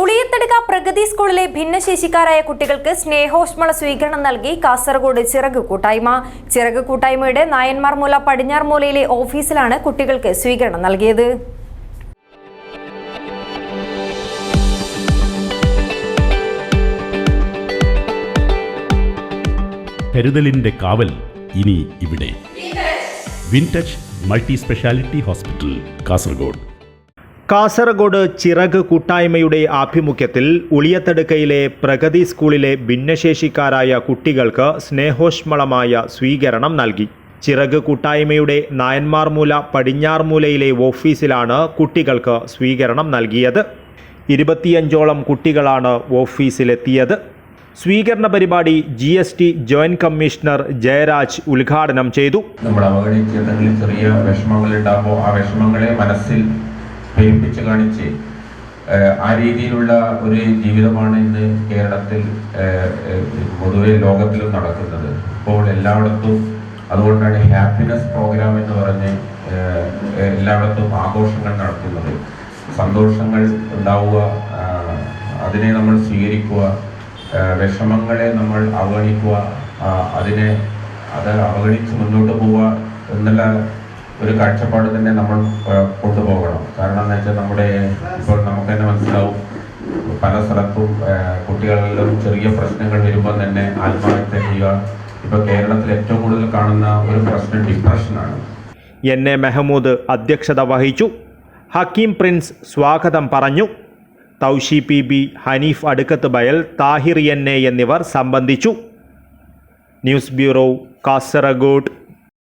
ഉളിയത്തടുക്ക പ്രഗതി സ്കൂളിലെ ഭിന്നശേഷിക്കാരായ കുട്ടികൾക്ക് സ്നേഹോഷ്മള സ്വീകരണം നൽകി കാസർഗോഡ് ചിറക് കൂട്ടായ്മ. ചിറക് കൂട്ടായ്മയുടെ നായന്മാർമൂല പടിഞ്ഞാർമൂലയിലെ ഓഫീസിലാണ് കുട്ടികൾക്ക് സ്വീകരണം നൽകിയത്. കരുതലിന്റെ കാവൽ ഇനി ഇവിടെ. Wintouch multi speciality hospital Kasaragod. Kasaragod ചിറക് കൂട്ടായ്മയുടെ ആഭിമുഖ്യത്തിൽ ഉളിയത്തടുക്കയിലെ പ്രഗതി സ്കൂളിലെ ഭിന്നശേഷിക്കാരായ കുട്ടികൾക്ക് സ്നേഹോഷ്മളമായ സ്വീകരണം നൽകി. ചിറക് കൂട്ടായ്മയുടെ നായന്മാർമൂല പടിഞ്ഞാർമൂലയിലെ ഓഫീസിലാണ് കുട്ടികൾക്ക് സ്വീകരണം നൽകിയത്. ഇരുപത്തിയഞ്ചോളം കുട്ടികളാണ് ഓഫീസിലെത്തിയത്. സ്വീകരണ പരിപാടി G S T joint commissioner Jayaraj ഉദ്ഘാടനം ചെയ്തു. നമ്മൾ അവഗണിച്ച് ചെറിയ വിഷമങ്ങളുണ്ടാകുമ്പോൾ ആ വിഷമങ്ങളെ മനസ്സിൽ പെരുപ്പിച്ച് കാണിച്ച് ആ രീതിയിലുള്ള ഒരു ജീവിതമാണ് ഇന്ന് കേരളത്തിൽ പൊതുവെ ലോകത്തിലും നടക്കുന്നത്. ഇപ്പോൾ എല്ലായിടത്തും അതുകൊണ്ടാണ് ഹാപ്പിനെസ് പ്രോഗ്രാം എന്ന് പറഞ്ഞ് എല്ലായിടത്തും ആഘോഷങ്ങൾ നടത്തുന്നത്. സന്തോഷങ്ങൾ ഉണ്ടാവുക അതിനെ നമ്മൾ സ്വീകരിക്കുക വിഷമങ്ങളെ നമ്മൾ അവഗണിക്കുക അതിനെ അത് അവഗണിച്ച് മുന്നോട്ട് പോവുക എന്നുള്ള ഒരു കാഴ്ചപ്പാട് തന്നെ നമ്മൾ കൊണ്ടുപോകണം. കാരണം എന്ന് വെച്ചാൽ നമ്മുടെ ഇപ്പോൾ നമുക്ക് തന്നെ മനസ്സിലാവും പല സ്ഥലത്തും കുട്ടികളിലും ചെറിയ പ്രശ്നങ്ങൾ വരുമ്പോൾ തന്നെ ആത്മഹത്യ ചെയ്യുക. ഇപ്പോൾ കേരളത്തിൽ ഏറ്റവും കൂടുതൽ കാണുന്ന ഒരു പ്രശ്നം ഡിപ്രഷനാണ് എൻ എ മെഹമ്മൂദ് അധ്യക്ഷത വഹിച്ചു. ഹക്കീം പ്രിൻസ് സ്വാഗതം പറഞ്ഞു. Taushi P B Haneef Adukkath Bayal Thahir N A എന്നിവർ സംബന്ധിച്ചു. News bureau Kasaragod.